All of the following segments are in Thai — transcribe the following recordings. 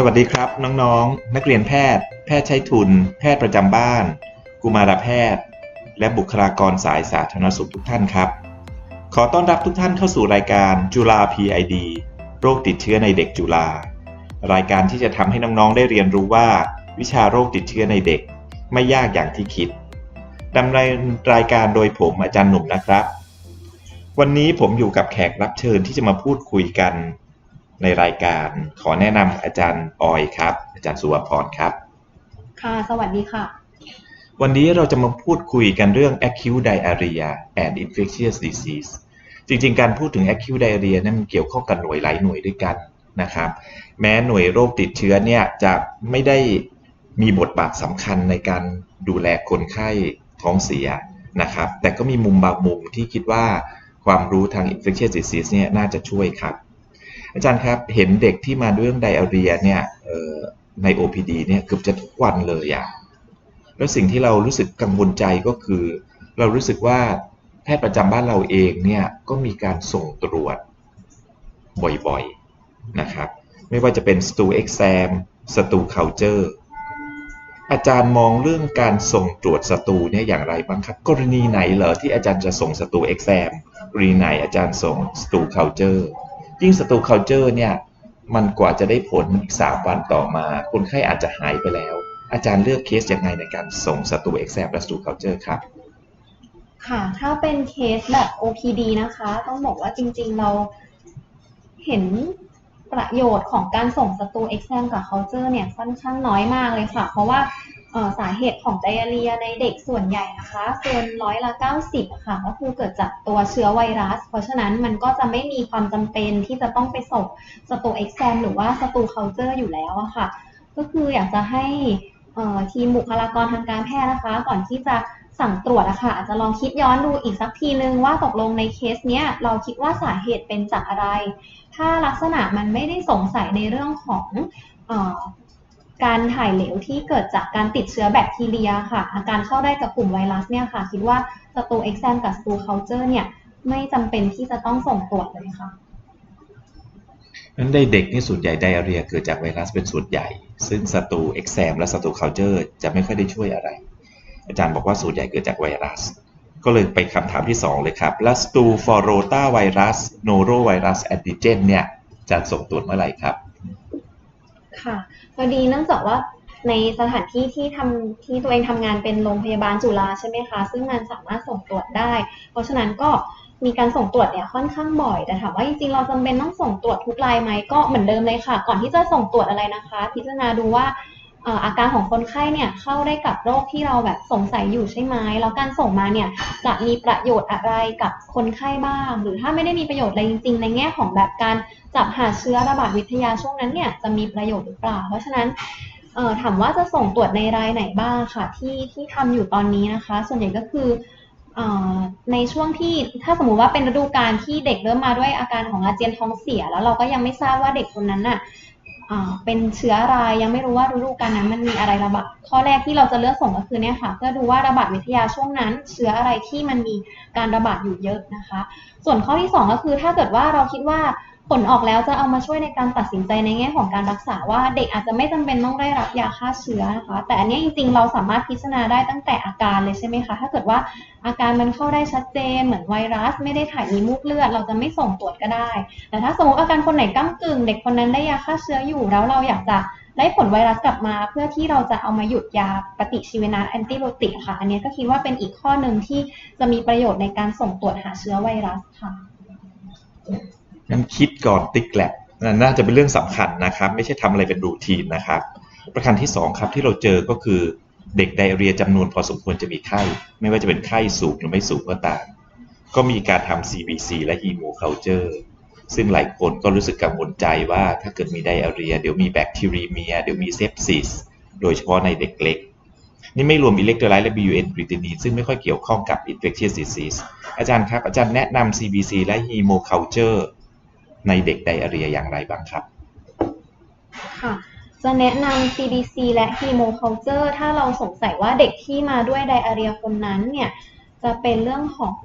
สวัสดีครับ น้องๆนักเรียนแพทย์ แพทย์ใช้ทุน แพทย์ประจำบ้าน กุมารแพทย์ และบุคลากรสายสาธารณสุขทุกท่านครับ ขอต้อนรับทุกท่านเข้าสู่รายการจุฬา PID โรคติดเชื้อในเด็กจุฬารายการที่จะทำให้น้องๆได้เรียนรู้ว่า วิชาโรคติดเชื้อในเด็ก ไม่ยากอย่างที่คิดดำเนินรายการโดยผมอาจารย์หนุ่มนะครับ วันนี้ผมอยู่กับแขกรับเชิญที่จะมาพูดคุยกัน ในรายการขอแนะนำอาจารย์ออยครับ อาจารย์สุวพรครับ ค่ะ สวัสดีค่ะ วันนี้เราจะมาพูดคุยกันเรื่อง acute diarrhea and infectious disease จริงๆ การพูดถึง acute diarrhea นั้นมันเกี่ยวข้องกับหน่วยหลายหน่วยด้วยกันนะครับ แม้หน่วยโรคติดเชื้อเนี่ยจะไม่ได้มีบทบาทสำคัญในการดูแลคนไข้ท้องเสียนะครับ แต่ก็มีมุมบางมุมที่คิดว่าความรู้ทาง infectious disease เนี่ยน่าจะช่วยครับ อาจารย์ครับ เห็นเด็กที่มาด้วยเรื่องไดอาเรียเนี่ยใน OPD เนี่ยเกือบจะทุกวันเลยอะแล้วสิ่งที่เรารู้สึกกังวลใจก็คือ เรารู้สึกว่าแพทย์ประจำบ้านเราเองเนี่ยก็มีการส่งตรวจบ่อยๆนะครับ ไม่ว่าจะเป็นสตูเอ็กซมสตูเคาเจอร์อาจารย์มองเรื่องการส่งตรวจสตูเนี่ยอย่างไรบ้างครับ กรณีไหนเหรอที่อาจารย์จะส่งสตูเอ็กซมกรณีไหนอาจารย์ส่งสตูเคาน์เจอร์ ยิ่งสตูเคาเจอร์เนี่ยมันกว่าจะได้ผลอีกสามวันต่อมา คนไข้อาจจะหายไปแล้ว อาจารย์เลือกเคสยังไงในการส่งสตูเอ็กซมและสตูเคาเจอร์ครับค่ะ ถ้าเป็นเคสแบบ OPD นะคะ ต้องบอกว่าจริงๆ เราเห็นประโยชน์ของการส่งสตูเอ็กซมกับเคาเจอร์เนี่ยค่อนข้างน้อยมากเลยค่ะ เพราะว่า สาเหตุของไดอาเรียในเด็กส่วนใหญ่นะคะเกินร้อยละ 90ค่ะก็คือเกิดจากตัวเชื้อไวรัส เพราะฉะนั้นมันก็จะไม่มีความจำเป็นที่จะต้องไปส่งสตูเอ็กซมหรือว่าสตูเคาน์เจอร์อยู่แล้วอะค่ะ ก็คืออยากจะให้ทีมบุคลากรทางการแพทย์นะคะ ก่อนที่จะสั่งตรวจอะค่ะอาจจะลองคิดย้อนดูอีกสักทีนึงว่าตกลงในเคสเนี้ยเราคิดว่าสาเหตุเป็นจากอะไร ถ้าลักษณะมันไม่ได้สงสัยในเรื่องของ การถ่ายเหลวที่เกิดจากการติดเชื้อแบคทีเรียค่ะ อาการเข้าได้กับกลุ่มไวรัสเนี่ยค่ะ คิดว่าสตูเอ็กซมกับสตูเคาเจอร์เนี่ย ไม่จำเป็นที่จะต้องส่งตรวจเลยค่ะนั้นในเด็กนี่ส่วนใหญ่ไดอาเรียเกิดจากไวรัสเป็นส่วนใหญ่ ซึ่งสตูเอ็กซมและสตูเคาเจอร์จะไม่ค่อยได้ช่วยอะไร อาจารย์บอกว่าส่วนใหญ่เกิดจากไวรัส ก็เลยไปคำถามที่ 2 เลยครับแล้วสตูฟอโรตาไวรัสโนโรไวรัสแอนติเจนเนี่ยจะส่งตรวจเมื่อไหร่ครับ ค่ะพอดีเนื่องจากว่าในสถานที่ที่ทำที่ตัวเองทำงานเป็นโรงพยาบาลจุฬาใช่ไหมคะ ซึ่งมันสามารถส่งตรวจได้ เพราะฉะนั้นก็มีการส่งตรวจเนี่ยค่อนข้างบ่อยแต่ถามว่าจริงๆเราจำเป็นต้องส่งตรวจทุกรายไหมก็เหมือนเดิมเลยค่ะ ก่อนที่จะส่งตรวจอะไรนะคะ พิจารณาดูว่า อาการของคนไข้เนี่ยเข้าได้กับโรคที่เราแบบสงสัยอยู่ใช่ไหมแล้วการส่งมาเนี่ยจะมีประโยชน์อะไรกับคนไข้บ้าง หรือถ้าไม่ได้มีประโยชน์อะไรจริง ๆ ในแง่ของแบบการจับหาเชื้อระบาดวิทยาช่วงนั้นเนี่ยจะมีประโยชน์หรือเปล่า เพราะฉะนั้นถามว่าจะส่งตรวจในรายไหนบ้างค่ะที่ที่ทำอยู่ตอนนี้นะคะ ส่วนใหญ่ก็คือในช่วงที่ถ้าสมมุติว่าเป็นฤดูกาลที่เด็กเริ่มมาด้วยอาการของอาเจียนท้องเสีย แล้วเราก็ยังไม่ทราบว่าเด็กคนนั้นน่ะ เป็นเชื้ออะไรยังไม่รู้ว่าฤดูกาลนั้นมันมีอะไรระบาดข้อแรกที่เราจะเลือกส่งก็คือเนี่ยค่ะ เพื่อดูว่าระบาดวิทยาช่วงนั้น เชื้ออะไรที่มันมีการระบาดอยู่เยอะนะคะ ส่วนข้อที่ 2 ก็คือถ้าเกิดว่าเราคิดว่า ผลออกแล้วจะเอามาช่วยในการตัดสินใจในแง่ของการรักษาว่าเด็กอาจจะไม่จำเป็นต้องได้รับยาฆ่าเชื้อนะคะ แต่อันนี้จริงๆ เราสามารถพิจารณาได้ตั้งแต่อาการเลยใช่ไหมคะ ถ้าเกิดว่าอาการมันเข้าได้ชัดเจน เหมือนไวรัส ไม่ได้ถ่ายมีมูกเลือด เราจะไม่ส่งตรวจก็ได้ แต่ถ้าสมมติอาการคนไหนก้ากึ่ง เด็กคนนั้นได้ยาฆ่าเชื้ออยู่ แล้วเราอยากจะได้ผลไวรัสกลับมา เพื่อที่เราจะเอามาหยุดยาปฏิชีวนะแอนติไบโอติกค่ะ อันนี้ก็คิดว่าเป็นอีกข้อหนึ่งที่จะมีประโยชน์ในการส่งตรวจหาเชื้อไวรัสค่ะ งั้นคิดก่อนติ๊กแลบน่าจะเป็นเรื่องสำคัญนะครับ ไม่ใช่ทำอะไรเป็นรูทีนนะครับ ประการที่ 2 ครับที่เราเจอก็คือเด็กไดเรียจำนวนพอสมควรจะมีไข้ ไม่ว่าจะเป็นไข้สูงหรือไม่สูงก็ตาม ก็มีการทำ CBC และ Hemoculture ซึ่งหลายคนก็รู้สึกกังวลใจว่าถ้าเกิดมีไดอาเรีย เดี๋ยวมีแบคทีเรีย เดี๋ยวมีเซปซิส โดยเฉพาะในเด็กเล็ก นี่ไม่รวมอิเล็กโทรไลต์และ BUN กริตินีนซึ่งไม่ค่อยเกี่ยวข้องกับ infectious disease อาจารย์ครับ อาจารย์แนะนำ CBC และ Hemoculture ในเด็กไดอาเรียอย่างไรบ้างครับ ค่ะ จะแนะนำ CDC และ Hemoculture ถ้าเราสงสัยว่าเด็กที่มาด้วยไดอาเรียคนนั้นเนี่ยจะเป็นเรื่องของ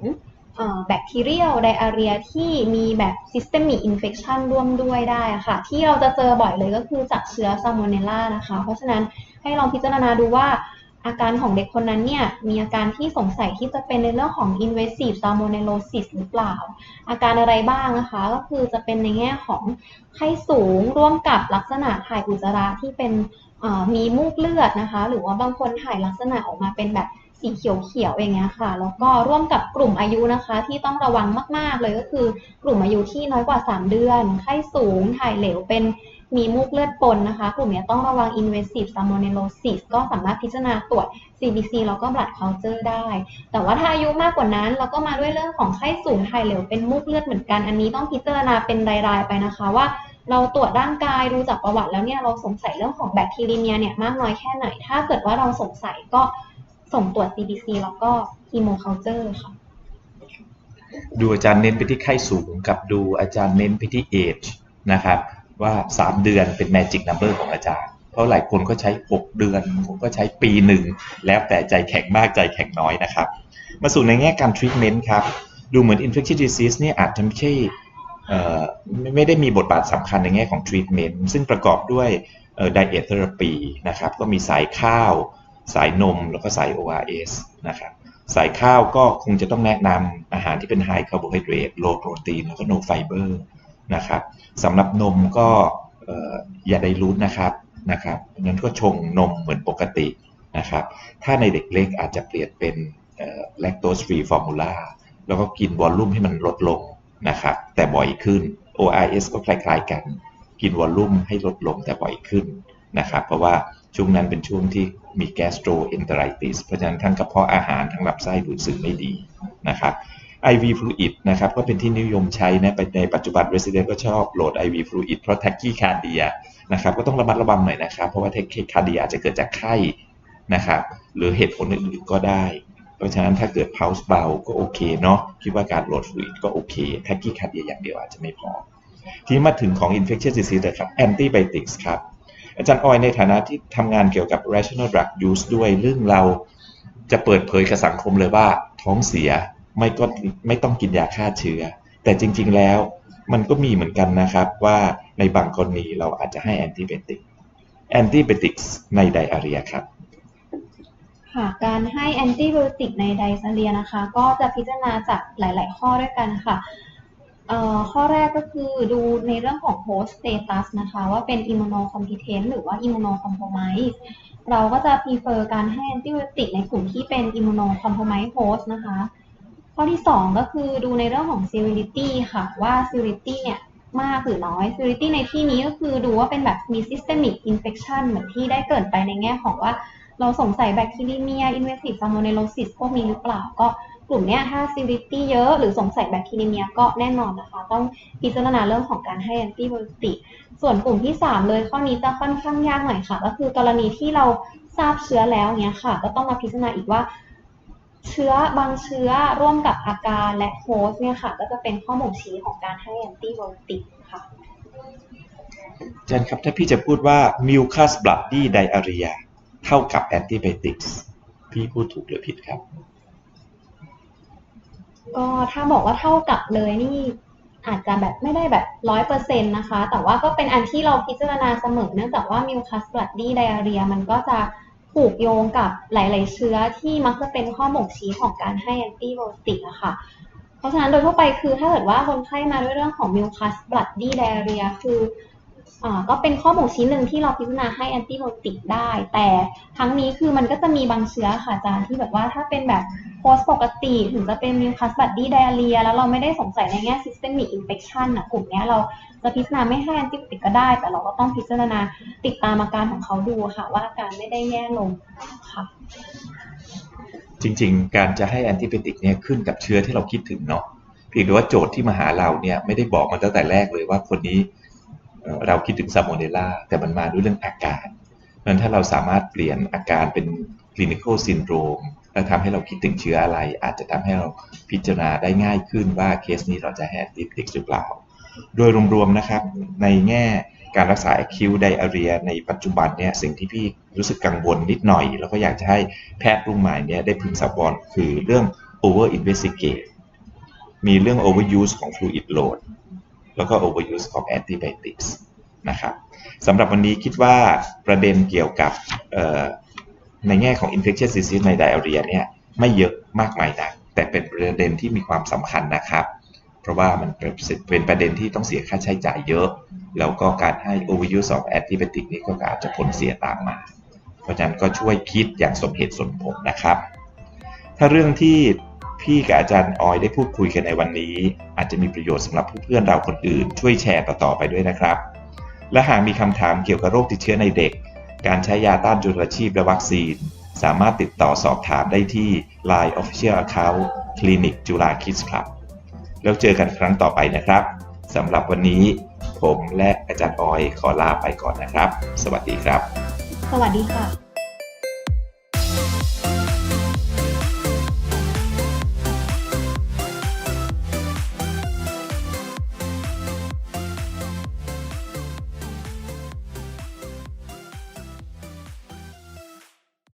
แบคทีเรียลไดอาเรียที่มีแบบ systemic infection ร่วมด้วยได้ค่ะ ที่เราจะเจอบ่อยเลยก็คือจากเชื้อซาโมเนลลานะคะ เพราะฉะนั้นให้ลองพิจารณาดูว่า อาการของเด็กคนนั้นเนี่ยมีอาการที่สงสัยที่จะเป็นในเรื่องของ invasive salmonellosis หรือเปล่า อาการอะไรบ้างนะคะ ก็คือจะเป็นในแง่ของไข้สูงร่วมกับลักษณะถ่ายอุจจาระที่เป็นมีมูกเลือดนะคะ หรือว่าบางคนถ่ายลักษณะออกมาเป็นแบบสีเขียวๆอย่างเงี้ยค่ะ แล้วก็ร่วมกับกลุ่มอายุนะคะ ที่ต้องระวังมากๆเลยก็คือกลุ่มอายุที่น้อยกว่า 3 เดือน ไข้สูงถ่ายเหลวเป็น มีมูกเลือดปนนะคะ กลุ่มนี้ต้องระวัง invasive salmonellosis ก็สามารถพิจารณาตรวจ CBC แล้วก็ blood culture ได้ แต่ว่าถ้าอายุมากกว่านั้น เราก็มาด้วยเรื่องของไข้สูงถ่ายเหลวเป็นมูกเลือดเหมือนกัน อันนี้ต้องพิจารณาเป็นรายๆไปนะคะว่าเราตรวจร่างกายดูจากประวัติแล้วเนี่ยเราสงสัยเรื่องของแบคทีเรียเนี่ยมากน้อยแค่ไหน ถ้าเกิดว่าเราสงสัยก็ส่งตรวจ CBC แล้วก็ hemoculture ค่ะ ดูอาจารย์เน้นไปที่ไข้สูงกับดูอาจารย์เน้นไปที่ age นะครับ ว่า 3 เดือนเป็น magic number ของอาจารย์ เพราะหลายคนก็ใช้ 6 เดือนผมก็ใช้ปีหนึ่ง แล้วแต่ใจแข็งมากใจแข็งน้อยนะครับ มาสู่ในแง่การ treatment ครับ ดูเหมือน infectious disease เนี่ยอาจจะไม่ใช่ไม่ได้มีบทบาทสำคัญในแง่ของ treatment ซึ่งประกอบด้วย diet therapy นะครับ ก็มีสายข้าว สายนม แล้วก็สาย ORS นะครับสายข้าวก็คงจะต้องแนะนำอาหารที่เป็น high carbohydrate low protein แล้วก็ no fiber นะครับสำหรับนมก็อย่าได้รู้นะครับนะครับนั้นก็ชงนมเหมือนปกตินะครับ ถ้าในเด็กเล็กอาจจะเปลี่ยนเป็น lactose free formula แล้วก็กินวอลลุ่มให้มันลดลงนะครับ แต่บ่อยขึ้น ORS ก็คล้ายๆกัน กินวอลลุ่มให้ลดลงแต่บ่อยขึ้นนะครับ เพราะว่าช่วงนั้นเป็นช่วงที่มี gastroenteritis เพราะฉะนั้นทั้งกระเพาะอาหารทั้งลำไส้ดูดซึมไม่ดีนะครับ IV fluid นะครับก็เป็นที่นิยมใช้นะในปัจจุบัน resident ก็ชอบโหลด IV fluid เพราะ tachycardia นะครับก็ต้องระมัดระวังหน่อยนะครับ เพราะว่า tachycardia อาจจะเกิดจากไข้นะครับหรือเหตุผลอื่นๆก็ได้ เพราะฉะนั้นถ้าเกิด pulse เบาก็โอเคเนาะคิดว่าการโหลดฟลูอิดก็โอเคแท็กกี้คัดเดียอย่างเดียวอาจจะไม่พอ ทีนี้มาถึงของ infectious disease เลยครับ antibiotics ครับอาจารย์ออยในฐานะที่ทำงานเกี่ยวกับ rational drug use ด้วยเรื่องเราจะเปิดเผยกับสังคมเลยว่าท้องเสีย ไม่ก็ไม่ต้องกินยาฆ่าเชื้อ แต่จริง ๆ แล้วมันก็มีเหมือนกันนะครับว่าในบางกรณีเราอาจจะให้ antibiotic antibiotics ในไดอาเรียครับค่ะการให้แอนติไบโอติกในไดซาเลียนะคะ ก็จะพิจารณาจากหลาย ๆ ข้อด้วยกันค่ะข้อแรกก็คือดูในเรื่องของโฮสต์สเตตัสนะคะ ว่าเป็นอิมมูโนคอมพิเทนต์หรือว่าอิมมูโนคอมโพไมซ์เราก็จะพรีเฟอร์การให้แอนติไบโอติกในกลุ่มที่เป็นอิมมูโนคอมโพไมซ์โฮสต์นะคะ ข้อที่ 2 ก็คือดูในเรื่องของซิลิตี้ค่ะ ว่าซิลิตี้เนี่ยมากหรือน้อยซิลิตี้ในที่นี้ก็คือดูว่าเป็นแบบมี systemic infection เหมือนที่ได้เกิดไปในแง่ของว่าเราสงสัยแบคทีเรียอินเวสิฟซามโมเนโลซิสพวกนี้หรือเปล่าก็กลุ่มนี้ถ้าซิลิตี้เยอะหรือสงสัยแบคทีเรียก็แน่นอนนะคะ ต้องพิจารณาเรื่องของการให้แอนติบโอติส่วนกลุ่มที่ 3 เลยข้อนี้จะค่อนข้างยากหน่อยค่ะ ก็คือกรณีที่เราทราบเชื้อแล้วเนี้ยค่ะ ก็ต้องมาพิจารณาอีกว่า เชื้อบางเชื้อร่วมกับอาการและโฮสเนี่ยค่ะ ก็จะเป็นข้อบ่งชี้ของการให้แอนติไบโอติกค่ะอาจารย์ครับถ้าพี่จะพูดว่า mucus bloody diarrhea เท่ากับแอนติไบติกส์พี่พูดถูกหรือผิดครับ ก็ถ้าบอกว่าเท่ากับเลยนี่อาจจะแบบไม่ได้แบบร้อยเปอร์เซ็นต์นะคะ แต่ว่าก็เป็นอันที่เราพิจารณาเสมอเนื่องจากว่ามิวคัสบลัดดี้ไดอาเรียมันก็จะ ผูกโยงกับหลาย ๆ เชื้อที่มักจะเป็นข้อบ่งชี้ของการให้แอนติไบโอติกอะค่ะ เพราะฉะนั้นโดยทั่วไปคือถ้าเกิดว่าคนไข้มาด้วยเรื่องของมิวคัสบลัดดี้ไดเรียคือ ก็เป็นข้อบ่งชี้หนึ่งที่เราพิจารณาให้แอนติไบโอติกได้ แต่ทั้งนี้คือมันก็จะมีบางเชื้อค่ะอาจารย์ที่แบบว่าถ้าเป็นแบบโพสปกติ ถึงจะเป็นมิวคัสบัดดี้ไดอาเรีย แล้วเราไม่ได้สงสัยในแง่ซิสเตมิกอินเฟคชันนะกลุ่มนี้เราจะพิจารณาไม่ให้แอนติไบโอติกก็ได้ แต่เราก็ต้องพิจารณาติดตามอาการของเขาดูค่ะ ว่าอาการไม่ได้แย่ลงค่ะ จริงๆ การจะให้แอนติไบโอติกเนี่ยขึ้นกับเชื้อที่เราคิดถึงเนาะเพียงแต่ว่าโจทย์ที่มาหาเราเนี่ยไม่ได้บอกมาตั้งแต่แรกเลยว่าคนนี้ เราคิดถึงซาโมเนล่าแต่มันมาด้วยเรื่องอาการนั้นถ้าเราสามารถเปลี่ยนอาการเป็นคลินิคอลซินโดรมแล้วทำให้เราคิดถึงเชื้ออะไร อาจจะทำให้เราพิจารณาได้ง่ายขึ้นว่าเคสนี้เราจะแฮนติติกหรือเปล่า โดยรวมๆนะครับในแง่การรักษาคิวไดอาเรียในปัจจุบันเนี่ยสิ่งที่พี่รู้สึกกังวลนิดหน่อย แล้วก็อยากจะให้แพทย์รุ่นใหม่เนี่ยได้พึงสับวรคือเรื่อง over investigate มีเรื่อง overuse ของ fluid load แล้วก็ overuse ของ antibiotics นะครับสำหรับวันนี้คิดว่าประเด็นเกี่ยวกับในแง่ของ infectious disease ใน diarrhea เนี่ยไม่เยอะมากมายนักแต่เป็นประเด็นที่มีความสำคัญนะครับ เพราะว่ามันเป็นประเด็นที่ต้องเสียค่าใช้จ่ายเยอะ แล้วก็การให้ overuse of antibiotic นี่ก็อาจจะผลเสียตามมา เพราะฉะนั้นก็ช่วยคิดอย่างสมเหตุสมผลนะครับ ถ้าเรื่องที่ พี่กับอาจารย์ออยได้พูดคุยกันในวันนี้ อาจจะมีประโยชน์สำหรับเพื่อนๆเราคนอื่น ช่วยแชร์ต่อๆไปด้วยนะครับ และหากมีคำถามเกี่ยวกับโรคติดเชื้อในเด็ก การใช้ยาต้านจุลชีพและวัคซีน สามารถติดต่อสอบถามได้ที่ Line Official Account คลินิกจุฬาคิดส์ครับ แล้วเจอกันครั้งต่อไปนะครับสำหรับวันนี้ ผมและอาจารย์ออยขอลาไปก่อนนะครับ สวัสดีครับ สวัสดีค่ะ